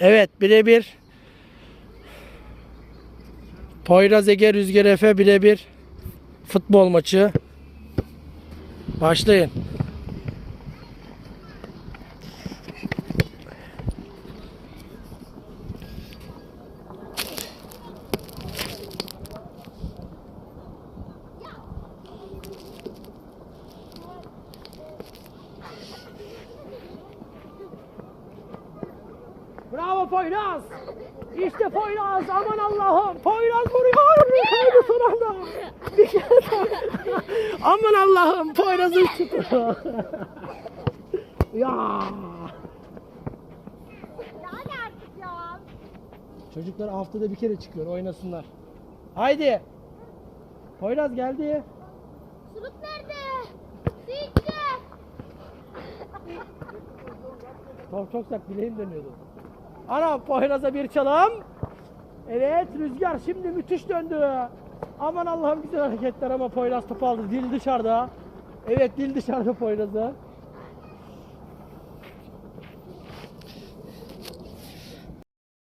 Evet birebir. Poyraz Ege Rüzgar Efe birebir. Futbol maçı. Başlayın. Bravo Poyraz. İşte Poyraz. Aman Allah'ım. Poyraz vuruyor. Kaydı son anda. Bir kere daha. Aman Allah'ım. Poyraz'ın şutu. ya. Çocuklar haftada bir kere çıkıyor. Oynasınlar. Haydi. Poyraz geldi. Surut nerede? Su sert bileğim dönüyordu. Ana Poyraz'a bir çalım. Evet Rüzgar şimdi müthiş döndü. Aman Allah'ım güzel hareketler ama Poyraz topu aldı. Dil dışarıda. Evet dil dışarıda Poyraz'a.